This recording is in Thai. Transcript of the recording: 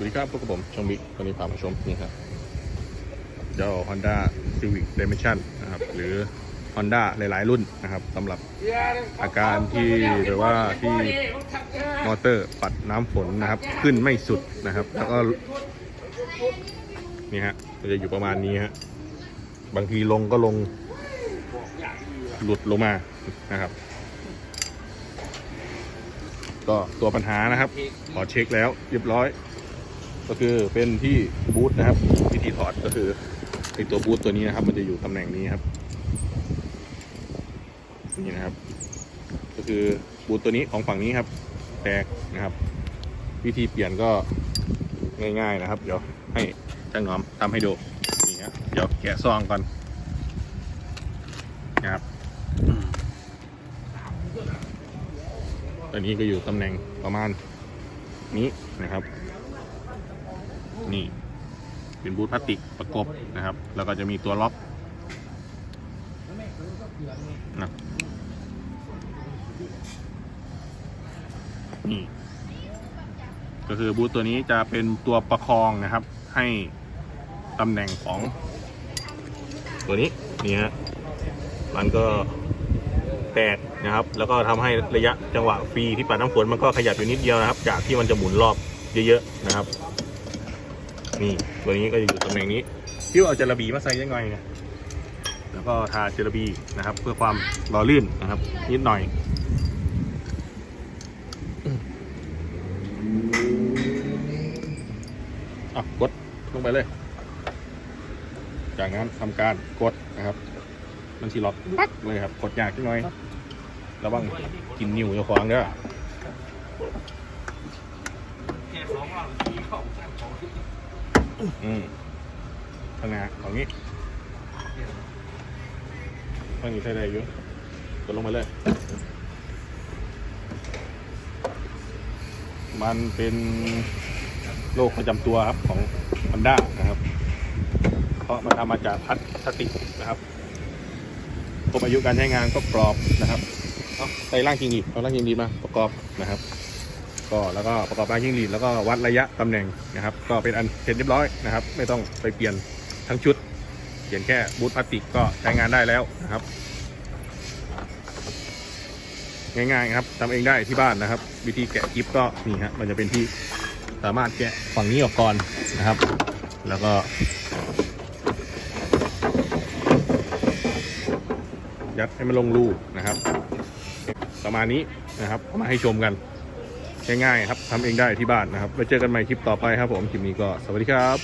สวัสดีครับพวกบผมชองบิ๊กวันนี้พามาชมนี่ครับเจ้า Honda Civic Dimension นะครับ หรือ Honda หลาย ๆ รุ่นนะครับสำหรับอาการที่หรือว่าที่มอเตอร์ปัดน้ำฝนนะครับ ขึ้นไม่สุดนะครับ แล้วก็นี่ฮะจะอยู่ประมาณนี้ฮะบางทีลงก็ลงหลุดลงมานะครับ ก็ตัวปัญหานะครับ ขอเช็คแล้วเรียบร้อย ก็คือเป็นที่บูทนะครับวิธีถอดก็คือไอตัวบูทตัวนี้นะครับ มันจะอยู่ตำแหน่งนี้ครับนี่นะครับ ก็คือบูทตัวนี้ของฝั่งนี้ครับ แตกนะครับ วิธีเปลี่ยนก็ง่าย ๆนะครับ เดี๋ยวให้ช่างน้อมทำให้ดูนี่ครับเดี๋ยวแกะซองก่อนนะครับตัวนี้ก็อยู่ตำแหน่งประมาณนี้นะครับ นี่ เป็นบูทพลาสติกประกบนะครับ แล้วก็จะมีตัวล็อกนะนี่ก็คือบูทตัวนี้จะเป็นตัวประคองนะครับ ให้ตำแหน่งของ ตัวนี้นี่ฮะมันก็แตกนะครับ แล้วก็ทำให้ระยะจังหวะฟรีที่ปัดน้ำฝนมันก็ขยับอยู่นิดเดียวนะครับ จากที่มันจะหมุนรอบเยอะๆนะครับ นี่ตัวนี้ก็จะอยู่ตำแหน่งนี้พี่ว่าเอาจระบีมาใส่ยังไงนะแล้วก็ทาเจระบีนะครับ เพื่อความหล่อลื่นนะครับ นิดหน่อยอะกดลงไปเลย จากนั้นทำการกดนะครับ มันสีหลอกปั๊กเลยครับ กดยากจังหน่อยระวังกินนิ้วเจ้าของเด้ออื มทางงาของนี้ทางนี้ใช้ได้อยู่กดลงมาเลย มันเป็นโรคประจำตัวครับของ Honda นะครับ เพราะมันทำมาจากพลาสติกนะครับครบอายุการใช้งานก็กรอบนะครับเอาใส่ร่างจริงหรีเอาร่างจริงหรีมาประกอบนะครับ ก็แล้วก็ประกอบร่างจิงหรีดแล้วก็วัดระยะตำแหน่งนะครับ ก็เป็นอันเสร็จเรียบร้อยนะครับ ไม่ต้องไปเปลี่ยนทั้งชุด เปลี่ยนแค่บูทพลาสติกก็ใช้งานได้แล้วนะครับ ง่ายๆครับทำเองได้ที่บ้านนะครับ วิธีแกะกิฟก็นี่ฮะมันจะเป็นที่สามารถแกะฝั่งนี้ออกก่อนนะครับ แล้วก็ยัดให้มันลงรูนะครับ ประมาณนี้นะครับมาให้ชมกัน ง่ายๆครับทำเองได้ที่บ้านนะครับไว้เจอกันใหม่คลิปต่อไปครับผมคลิปนี้ก็สวัสดีครับ